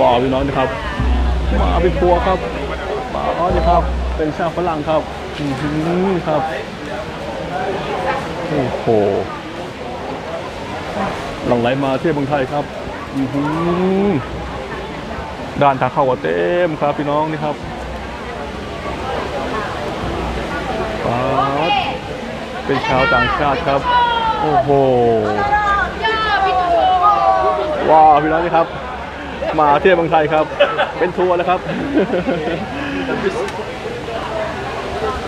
ว้าวพี่น้องนะครับมาเป็นทัวครับมาอ๋อนี่ครับ เป็นชาวฝรั่งครับอือหือครับโอ้โหหลังไหลมาเที่ยวเมืองไทยครับอือหือด้านทางเข้าก็เต็มครับพี่น้องนี่ครับป๊าดเป็นชาวต่างชาติครับ โอ้โหว้าวพี่น้องนี่ครับ มาเที่ยวเมืองไทยครับ เป็นทัวร์แล้วครับ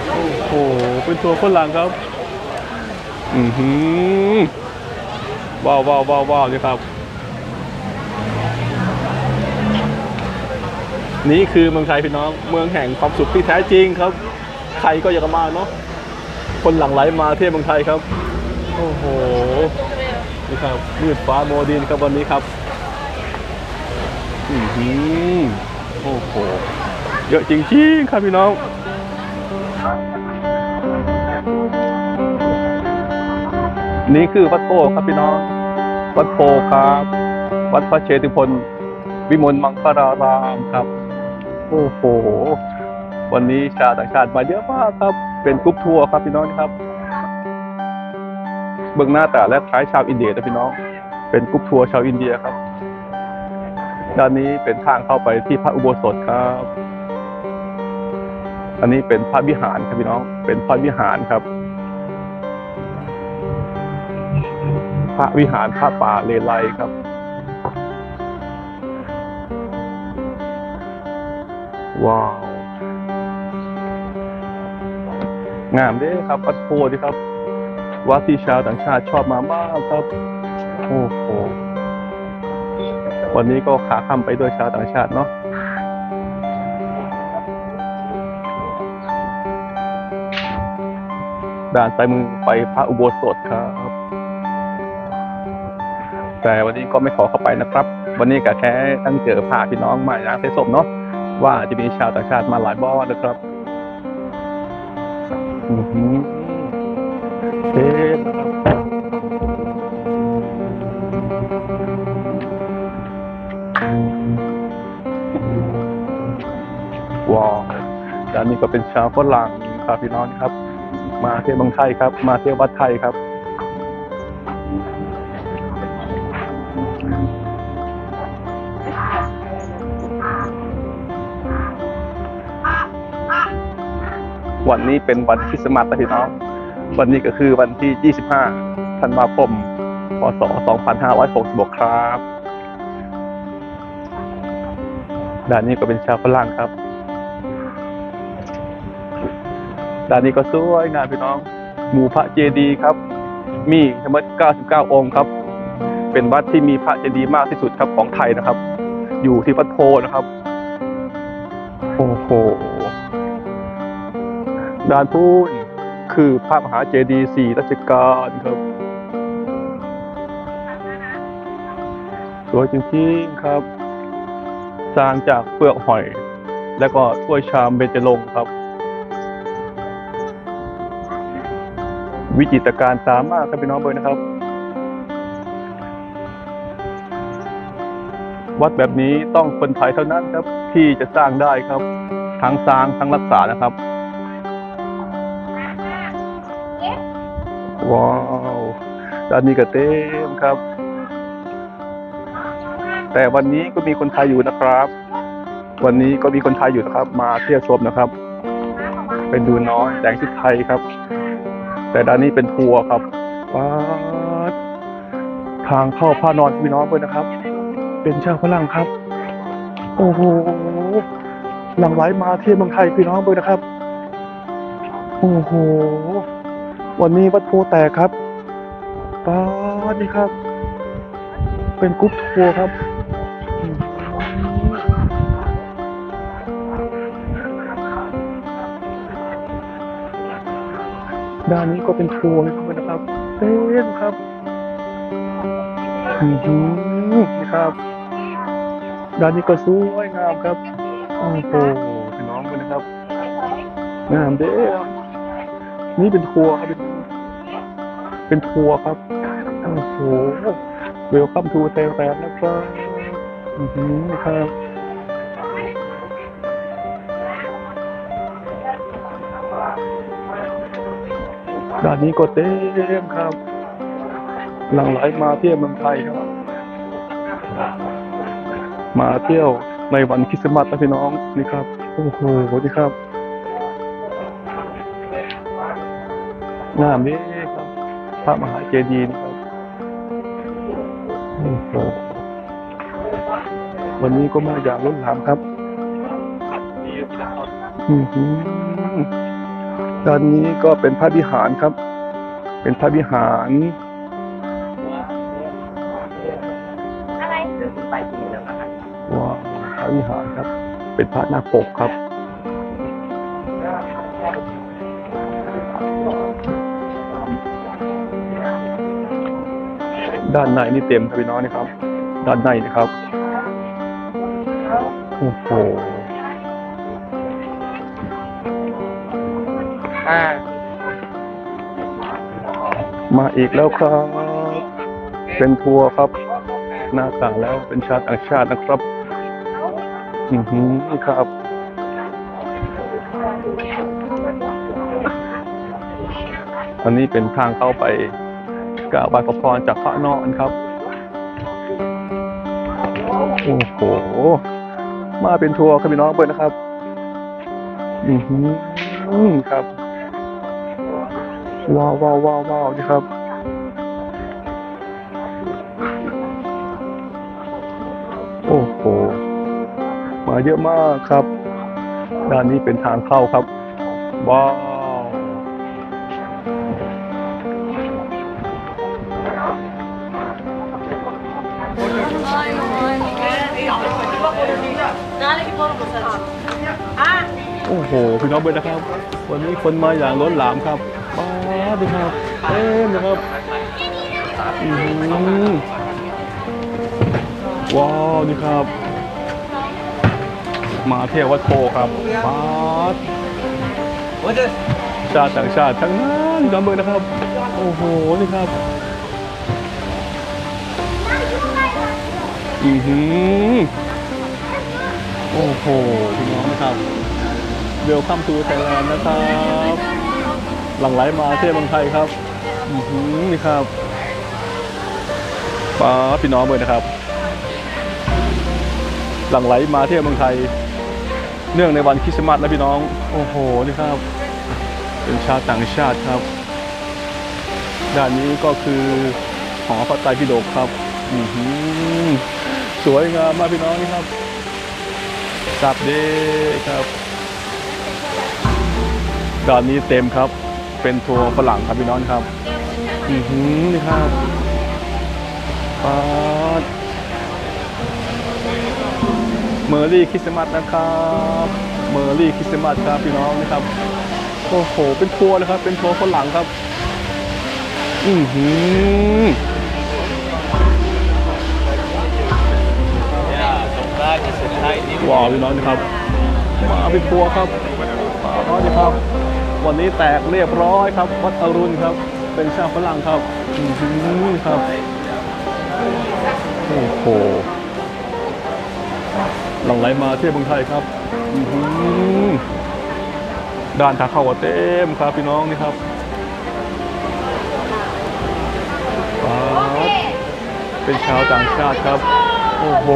โอ้โหเป็นทัวร์คนหลังครับ อือหือว้าวว้าวว้าวว้าวนี่ครับ นี่คือเมืองไทยพี่น้อง เมืองแห่งความสุขที่แท้จริงครับ ใครก็อยากมาเนาะ คนหลั่งไหลมาเที่ยวเมืองไทยครับ โอ้โห นี่ครับมืดฟ้าโมดินครับวันนี้ครับ อือหือโอ้โห เยอะจริงๆครับพี่น้องนี่คือวัดโพครับพี่น้อง วัดโพครับ วัดพระเชตุพนวิมลมังคลารามครับ โอ้โห วันนี้ชาวต่างชาติมาเยอะมากครับ เป็นกรุ๊ปทัวร์ครับพี่น้องครับ เบื้องหน้าแต่และคล้ายชาวอินเดียนะพี่น้อง เป็นกรุ๊ปทัวร์ชาวอินเดียครับ ด้านนี้เป็นทางเข้าไปที่พระอุโบสถครับ อันนี้เป็นพระวิหารครับพี่น้อง เป็นพระวิหารครับ พระวิหารพระป่าเลไลครับ ว้าว งามเด้ครับวัดโพธิครับ วัดที่ชาวต่างชาติชอบมามากครับ โอ้โห วันนี้ก็ขาค่ำไปด้วยชาวต่างชาติเนาะด่านซ้ายมือไปพระอุโบสถครับ แต่วันนี้ก็ไม่ขอเข้าไปนะครับ วันนี้ก็แค่ตั้งเจอพาพี่น้องมาอย่างเทศสมเนาะว่าจะมีชาวต่างชาติมาหลายบ่อนะครับ อือหือเท่นะ ด้านนี้ก็เป็นชาวฝรั่งครับพี่น้องครับ มาเที่ยวเมืองไทยครับ มาเที่ยววัดไทยครับวันนี้เป็นวันคริสต์มาสนะพี่น้อง วันนี้ก็คือวันที่ 25 ธันวาคม พศ 2566 ครับ ด้านนี้ก็เป็นชาวฝรั่งครับ ด้านนี้ก็สวยงามพี่น้อง หมู่พระเจดีย์ครับ มีทั้งหมด 99 องค์ครับ เป็นวัดที่มีพระเจดีย์มากที่สุดครับของไทยนะครับ อยู่ที่วัดโพนะครับ โอ้โห ด้านพูนคือพระมหาเจดีย์สี่รัชกาลครับ สวยจริงๆครับ สร้างจากเปลือกหอย แล้วก็ถ้วยชามเบญจรงค์ครับ วิจิตรการตามมากครับพี่น้องเบยนะครับ วัดแบบนี้ต้องคนไทยเท่านั้นครับที่จะสร้างได้ครับ ทั้งสร้างทั้งรักษานะครับ ว้าวด้านนี้ก็เต็มครับ แต่วันนี้ก็มีคนไทยอยู่นะครับ วันนี้ก็มีคนไทยอยู่นะครับ มาเที่ยวชมนะครับ เป็นดูน้อยแต่งชุดไทยครับ แต่ด้านนี้เป็นทัวร์ครับว้าทางเข้าพานอนพี่น้องเลยนะครับ เป็นช่าวฝรั่งครับ โอ้โหหลังไหลมาเที่ยวเมืองไทยพี่น้องเลยนะครับ โอ้โห วันนี้วัดโพแตกครับป้านี่ครับ เป็นกรุ๊ปทัวร์ครับ ด้านนี้ก็เป็นทัวร์ให้ด้วยนะครับเต็มครับอือหือนี่ครับ ด้านนี้ก็สวยงามครับโอ้โหพี่น้องเลยนะครับงามเด้อนี่เป็นทัวร์ครับเป็นเป็นทัวร์ครับโอ้โหเวลคัมทูไทยแลนด์นะครับอือือหือครับ ด้านนี้ก็เต็มครับหลั่งไหลมาเที่ยวเมืองไทยครับ มาเที่ยวในวันคริสต์มาสนะพี่น้องนี่ครับโอ้โหนี่ครับงามนี่ครับพระมหาเจดีย์นะครับโอ้โหวันนี้ก็มาอย่างล้นหลามครับอือหือ ด้านนี้ก็เป็นพระวิหารครับ เป็นพระวิหารอะไรไปที่แล้วนะครับว้าวพระวิหารครับ เป็นพระนาคปกครับด้านในนี่เต็มครับพี่น้องนี่ครับ ด้านในนะครับ โอ้โห มาอีกแล้วครับ เป็นทัวร์ครับ หน้าตาแล้วเป็นชาติต่างชาตินะครับ อือหือครับ อันนี้เป็นทางเข้าไปกราบไหว้ขอพรจากพระนอนครับ โอ้โห มาเป็นทัวร์ครับพี่น้องเปิดนะครับ อือหือครับ ว้าวว้าวว้าวว้าวนี่ครับโอ้โหมาเยอะมากครับ ด้านนี้เป็นทางเข้าครับ ว้าวโอ้โห พี่น้องเบิร์นะครับ วันนี้คนมาอย่างล้นหลามครับ ว้าวดูครับเต็มนะครับอือหือว้าวนี่ครับ มาเที่ยววัดโพครับว้าชาติต่างชาติทั้งนั้นพี่น้องเบิร์นะครับ โอ้โหนี่ครับอือหือโอ้โหพี่น้องนะครับเวลคัมทูไทยแลนด์นะครับ หลั่งไหลมาเที่ยวเมืองไทยครับอือหือนี่ครับป้าพี่น้องเลยนะครับ หลั่งไหลมาเที่ยวเมืองไทย เนื่องในวันคริสต์มาสนะพี่น้อง โอ้โหนี่ครับ เป็นชาวต่างชาติครับ ด้านนี้ก็คือหอพระไตรปิฎกครับอือหือสวยงามมากพี่น้องนี่ครับสับเดครับด้านนี้เต็มครับ เป็นทัวร์ฝรั่งครับพี่น้องครับ อือหือนี่ครับปาดเมอร์รี่คริสต์มาสนะครับเมอร์รี่คริสต์มาสครับพี่น้องนะครับ โอ้โห เป็นทัวร์นะครับ เป็นทัวร์ฝรั่งครับ อือหือสงกรานต์ที่สุดท้ายนี่ว้าวพี่น้องนะครับ มาเป็นทัวร์ครับมาน้อยครับ วันนี้แตกเรียบร้อยครับ วัดอรุณครับ เป็นชาวฝรั่งครับอือหือครับ โอ้โหหลังไหลมาเที่ยวเมืองไทยครับอือหือด้านทางเข้าก็เต็มครับพี่น้องนี่ครับป๊าดเป็นชาวต่างชาติครับ โอ้โห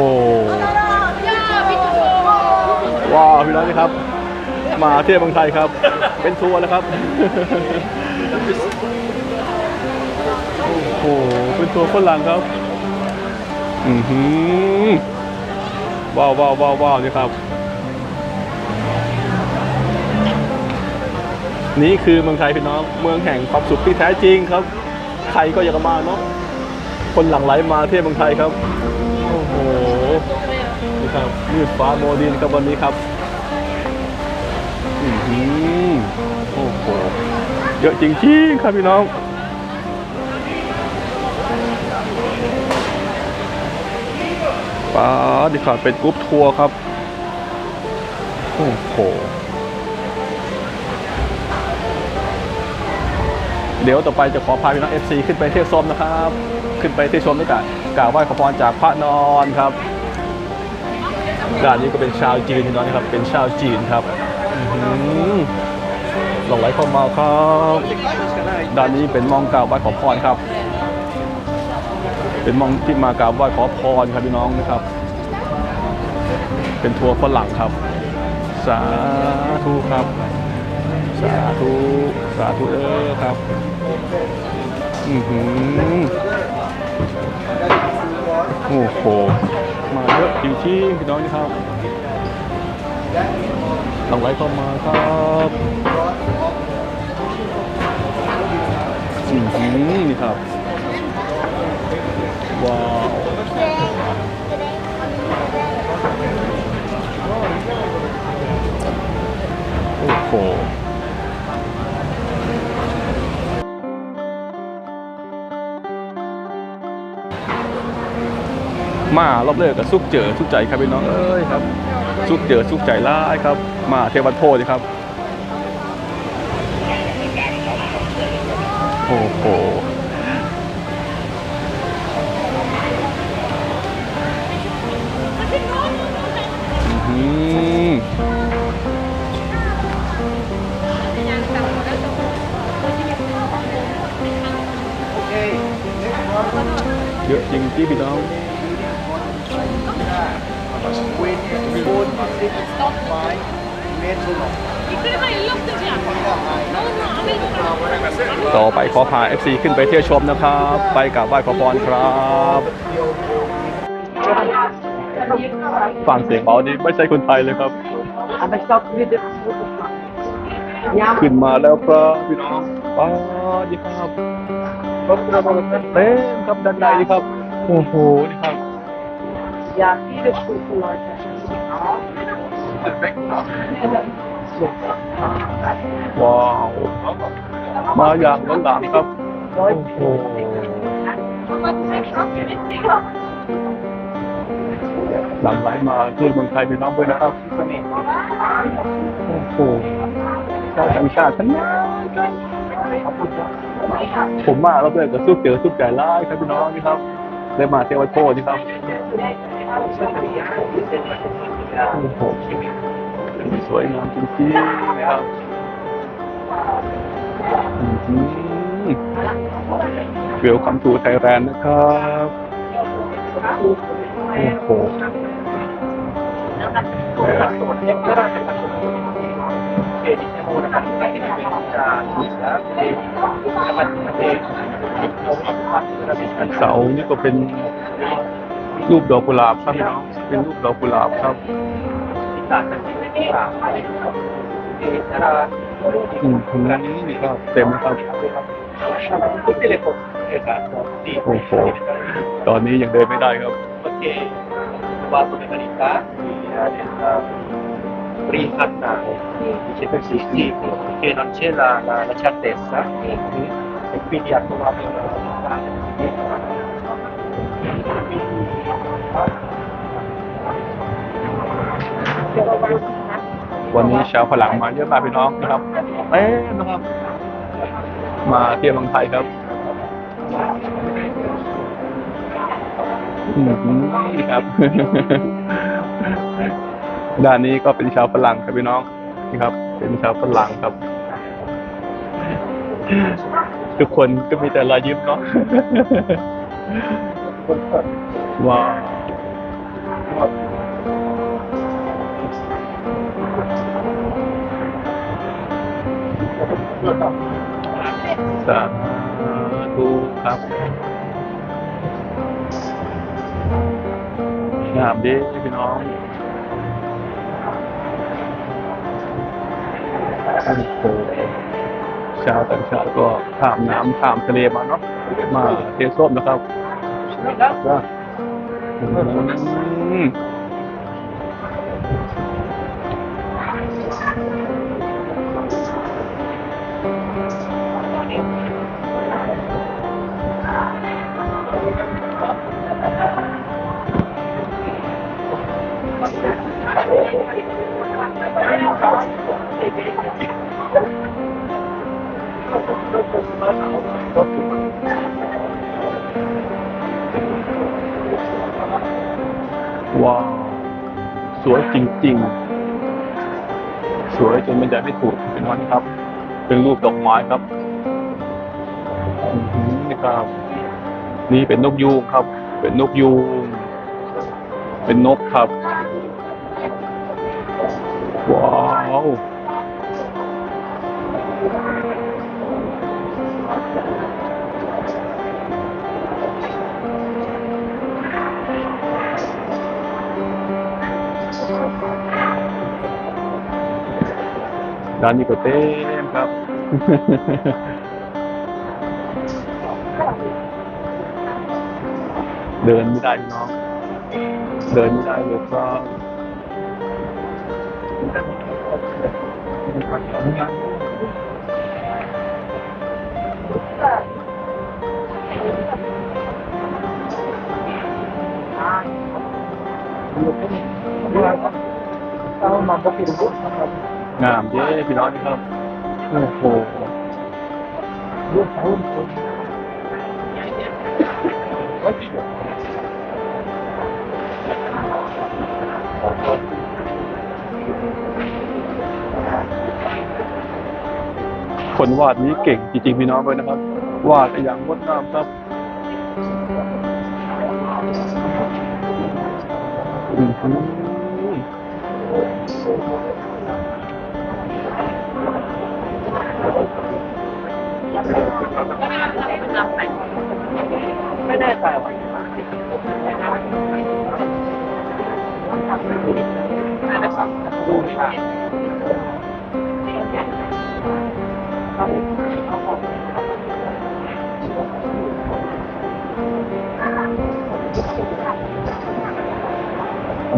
ว้าวพี่น้องนี่ครับ มาเที่ยวเมืองไทยครับ เป็นทัวร์นะครับ โอ้โห เป็นทัวร์ฝรั่งครับ อือหือว้าวว้าวว้าวว้าวนี่ครับ นี่คือเมืองไทยพี่น้อง เมืองแห่งความสุขที่แท้จริงครับ ใครก็อยากมาเนาะ คนหลั่งไหลมาเที่ยวเมืองไทยครับ โอ้โห นี่ครับมืดฟ้าโมดินครับวันนี้ครับ เยอะจริงๆครับพี่น้องป้าดิครับเป็นกรุ๊ปทัวร์ครับ โอ้โห เดี๋ยวต่อไปจะขอพาพี่น้อง FC ขึ้นไปเที่ยวชมนะครับ ขึ้นไปเที่ยวชมด้วยกันกราบไหว้ขอพรจากพระนอนครับด้านนี้ก็เป็นชาวจีนพี่น้องนะครับ เป็นชาวจีนครับอื หือหลงไหลเข้ามาครับด้านนี้เป็นมองกราบไหว้ขอพรครับ เป็นมองที่มากราบไหว้ขอพรครับพี่น้องนะครับ เป็นทัวร์ฝรั่งครับ สาธุครับ สาธุสาธุเออครับอือหือโอ้โหมาเยอะจริงๆพี่น้องนะครับ หลังไหลเข้ามาครับอือหือนี่ครับ ว้าวโอ้โหมารอบเลิกกับสุกเจอสุกใจครับพี่น้องเอ้ยครับ สุกเจอสุกใจร้ายครับ มาเทวันโพธิครับ โอ้โห FC ขึ้นไปเที่ยวชมนะครับ ไปกราบไหว้ขอพรครับฟังเสียงเบานี่ไม่ใช่คนไทยเลยครับ ขึ้นมาแล้วครับพี่น้องป้าดีครับเต็มครับด้านในนี่ครับโอ้โหนี่ครับว้าว มาอย่างล้นหลามครับ โอ้โหหลังไหลมาที่เมืองไทยพี่น้องด้วยนะครับโอ้โหชาวต่างชาติทั้งนั้นผมมาแล้วเพื่อนก็สู้เจอสู้ใจร้ายครับพี่น้องนี่ครับได้มาเทวโทษนี่ครับโอ้โหสวยงามจริงๆนะครับ เวลคัมทูไทยแลนด์นะครับ โอ้โหเสานี่ก็เป็นรูปดอกกุหลาบครับพี่น้องเป็นรูปดอกกุหลาบครับอืมอืมนี่ก็เต็มนะครับ โอ้โหตอนนี้ยังเดินไม่ได้ครับ Perché trovato le verità del Brihanna, dice così, sì, che non c'è la, la, la certezza e quindi ha trovato la verità. วันนี้ชาวฝรั่งมาเยอะมากพี่น้องนะครับเต็มนะครับ มาเที่ยวเมืองไทยครับอืมนี่ครับ ด้านนี้ก็เป็นชาวฝรั่งครับพี่น้องนี่ครับ เป็นชาวฝรั่งครับ ทุกคนก็มีแต่รอยยิ้มเนาะว้าว สาธุครับงามดีพี่น้องโอ้โหชาวต่างชาติก็ข้ามน้ำข้ามทะเลมาเนาะมาเทส้มนะครับ สวยจริง ๆ สวยจนบรรยายไม่ถูกเป็นวันครับ เป็นรูปดอกไม้ครับอื้อหือนี่ครับ นี่เป็นนกยูงครับ เป็นนกยูงเป็นนกครับ ว้าว ร้านนี้ก็เต็มครับ เดินไม่ได้พี่น้อง เดินไม่ได้เลยครับ งามเย้พี่น้องนี่ครับโอ้โหคนวาดนี้เก่งจริงๆพี่น้องเลยนะครับ วาดอย่างงดงามครับอือ ไม่แน่ใจว่าไม่ได้สั่งดูค่ะ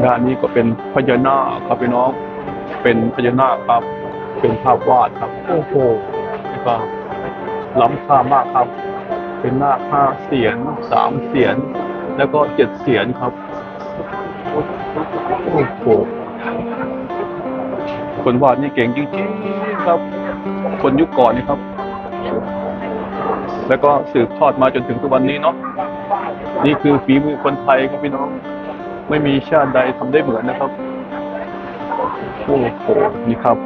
ด้านนี้ก็เป็นพญานาคครับพี่น้อง เป็นพญานาคครับ เป็นภาพวาดครับ โอ้โหนี่ก็ ล้ำค่ามากครับ เป็นหน้าห้าเสียนสามเสียน แล้วก็เจ็ดเสียนครับโอ้โหคนวาดนี่เก่งจริงๆครับ คนยุคก่อนนี่ครับ แล้วก็สืบทอดมาจนถึงทุกวันนี้เนาะนี่คือฝีมือคนไทยครับพี่น้อง ไม่มีชาติใดทำได้เหมือนนะครับโอ้โหนี่ครับ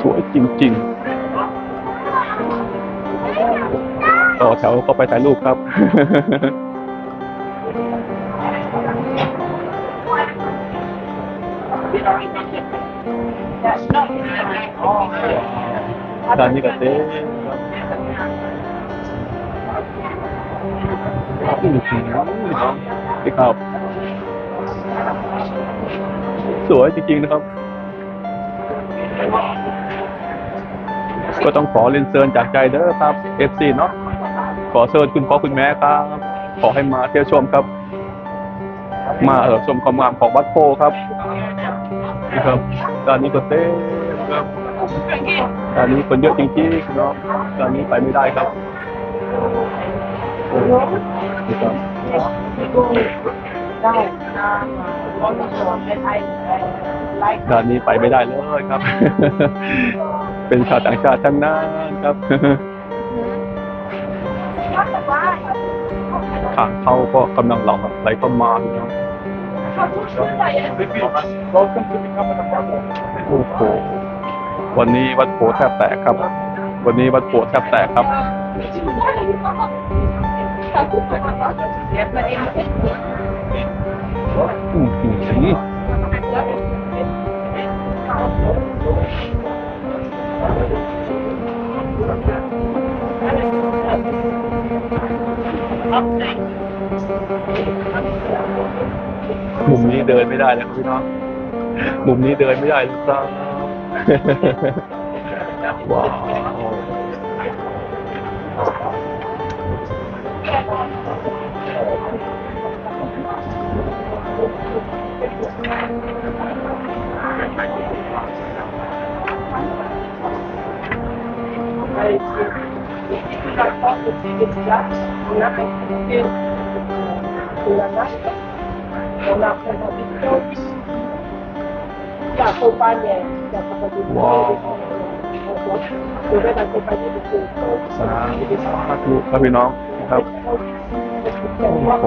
สวยจริง ๆ ต่อแถวก็ไปถ่ายรูปครับ ด้านนี้ก็เต้ครับอือหือนี่ครับ สวยจริงๆนะครับ ก็ต้องขอเรียนเชิญจากใจเด้อครับ FC เนาะ ขอเชิญคุณพ่อคุณแม่ครับ ขอให้มาเที่ยวชมครับ มาเออชมความงามของวัดโพครับนะครับด้านนี้ก็เต้ครับด้านนี้คนเยอะจริงๆเนาะด้านนี้ไปไม่ได้ครับนี่ครับตอนสอนเป็นไอไลฟ์ด้านนี้ไปไม่ได้เลยครับ เป็นชาวต่างชาติทั้งนั้นครับ ทางเข้าก็กำลังหลังไหลเข้ามาพี่น้องเขาช่วยหน่อย Welcome to become an apartment โอ้โหวันนี้วัดโพแทบแตกครับ วันนี้วัดโพแทบแตกครับอืม มุมนี้เดินไม่ได้เลยครับพี่น้อง มุมนี้เดินไม่ได้เลยครับว้าว สาธุครับพี่น้องครับโอ้โห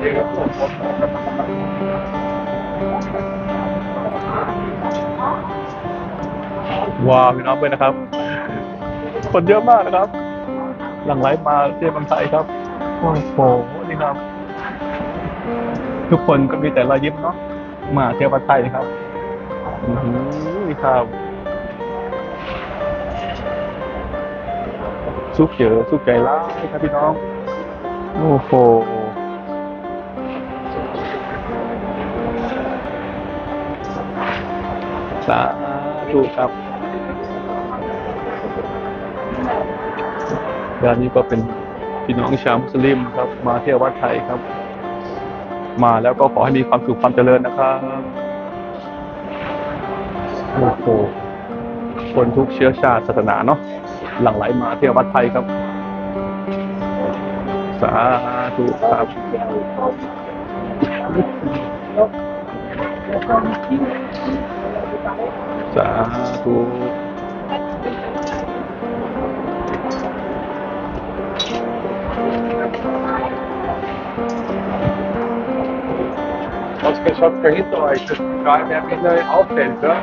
ว้าวพี่น้องเพื่อนะครับ คนเยอะมากนะครับ หลั่งไหลมาเที่ยวเมืองไทยครับโอ้โหนี่ครับ ทุกคนก็มีแต่รอยยิ้มเนาะมาเที่ยวประเทศไทยนะครับอือนี่ครับสุกเจอสุกใจร้ายครับพี่น้อง โอ้โห ธุครับด้านนี้ก็เป็นพี่น้องชาวมุสลิมครับ มาเที่ยววัดไทยครับ มาแล้วก็ขอให้มีความสุขความเจริญนะครับโอ้โหคนทุกเชื้อชาติศาสนาเนาะหลั่งไหลมาเที่ยววัดไทยครับ สาธุครับสาธุ Als ik eens wat verhinderd was, dus ga je hem in de aftent, hè?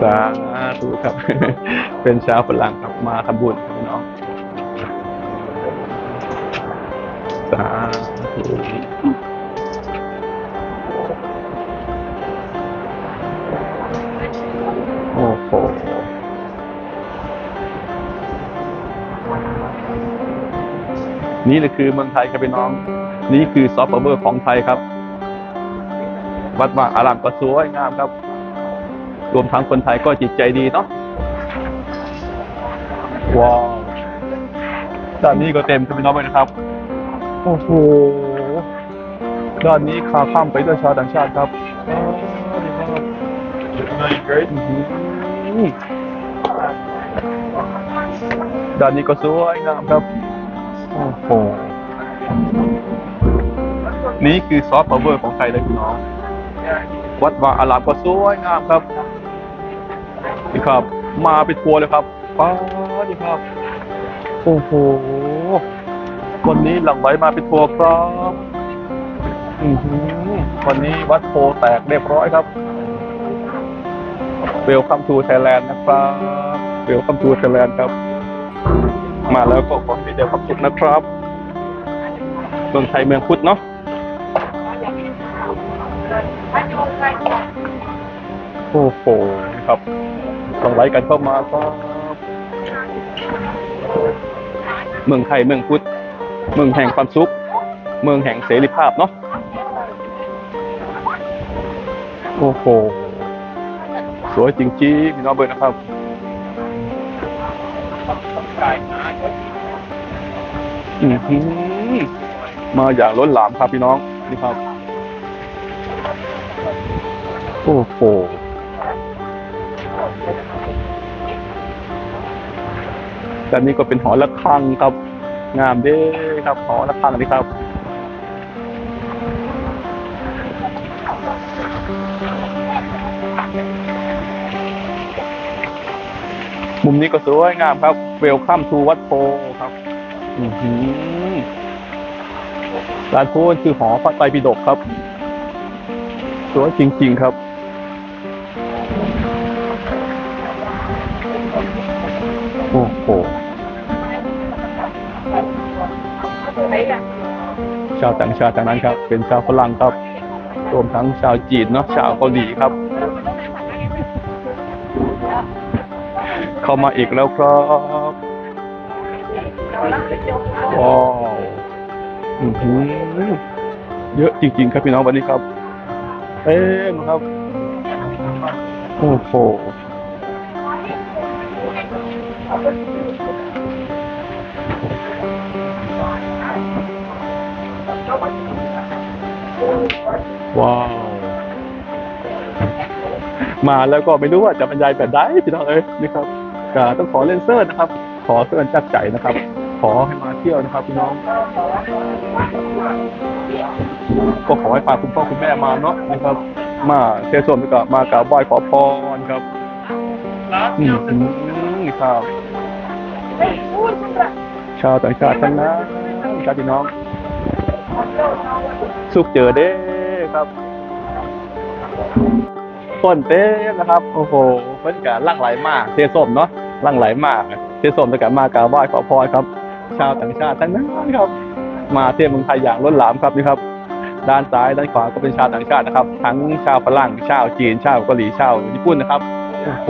สาธุครับ เป็นชาวฝรั่งครับมาทำบุญครับพี่น้องสาธุ โอ้โหนี่แหละคือเมืองไทยครับพี่น้อง นี่คือซอฟต์พาวเวอร์ของไทยครับ วัดว่างอารามก็สวยงามครับ รวมทั้งคนไทยก็จิตใจดีเนาะว้าวด้านนี้ก็เต็มครับพี่น้องเลยนะครับ โอ้โหด้านนี้ขาข้ามไปด้วยชาวต่างชาติครับอ๋อดีมาก Really great. ด้านนี้ก็สวยงามครับโอ้โหนี่คือซอฟต์พาวเวอร์ของไทยเลยพี่น้อง วัดวาอารามก็สวยงามครับนี่ครับ มาเป็นทัวร์เลยครับป้าดนี่ครับ โอ้โหวันนี้หลังไหลมาเป็นทัวร์ครับอือหือวันนี้วัดโพแตกเรียบร้อยครับ วลคัมทูไทยแลนด์นะครับเวลคัมทูไทยแลนด์ครับ มาแล้วก็ขอให้มีแต่ความสุขนะครับเมืองไทยเมืองพุทธเนาะโอ้โหครับต้องไลค์กันเข้ามาครับเมืองไทยเมืองพุทธเมืองแห่งความสุข เมืองแห่งเสรีภาพเนาะโอ้โห สวยจริงๆพี่น้องเบิร์ดนะครับอือหือมาอย่างล้นหลามครับพี่น้องนี่ครับ โอ้โหด้านนี้ก็เป็นหอระฆังครับ งามเด้ครับหอระฆังนี่ครับ มุมนี้ก็สวยงามครับ เวลคัมทูวัดโพครับร้านโพนคือหอพระไตรปิฎกครับ สวยจริง ๆครับโอ้โหชาวต่างชาติทางนั้นครับ เป็นชาวฝรั่งครับ รวมทั้งชาวจีนเนาะ ชาวเกาหลีครับ เข้ามาอีกแล้วครับว้าวอือเยอะจริง ๆ ครับพี่น้องวันนี้ครับเต็มครับ โอ้โหว้าว มาแล้วก็ไม่รู้ว่าจะบรรยายแบบใดพี่น้องเอ้ยนี่ครับ ก็ต้องขอเล่นเซิร์นะครับ ขอเซิร์จักใจนะครับ ขอให้มาเที่ยวนะครับพี่น้อง ก็ขอให้พาคุณพ่อคุณแม่มาเนาะนะครับ มาเที่ยวชมแล้วก็มากราบไหว้ขอพรครับอืมอืมครับชาวต่างชาติทั้งนั้นครับพี่น้อง สุขเจอเด้ครับ ต้นเต้นะครับโอ้โหเพิ่นกะลั่งไหลมากเทส้มเนาะลั่งไหลมากเทส้มแล้วก็มากราบไหว้ขอพรครับ ชาวต่างชาติทั้งนั้นครับ มาเที่ยวเมืองไทยอย่างล้นหลามครับนี่ครับ ด้านซ้ายด้านขวาก็เป็นชาวต่างชาตินะครับ ทั้งชาวฝรั่งชาวจีนชาวเกาหลีชาวญี่ปุ่นนะครับโอ้โห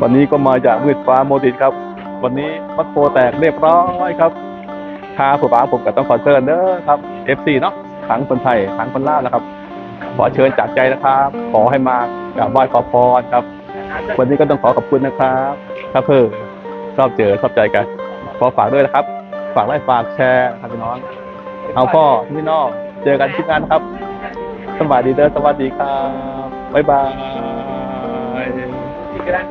วันนี้ก็มาจากมืดฟ้าโมดิตครับ วันนี้มัดโพแตกเรียบร้อยครับทาผู้บ้าผมกับต้องขอเชิญเด้อครับ FC เนาะทั้งคนไทยทั้งคนลาวนะครับ อเชิญจากใจนะครับ ขอให้มากราบไหว้ขอพรครับ วันนี้ก็ต้องขอขอบคุณนะครับถ้าเพิ่อชอบเจอชอบใจกัน ขอฝากด้วยนะครับ ฝากไลค์ฝากแชร์ครับพี่น้อง เอาพ่อพี่น้องเจอกันที่งานครับ สวัสดีเด้อสวัสดีครับบ๊ายบาย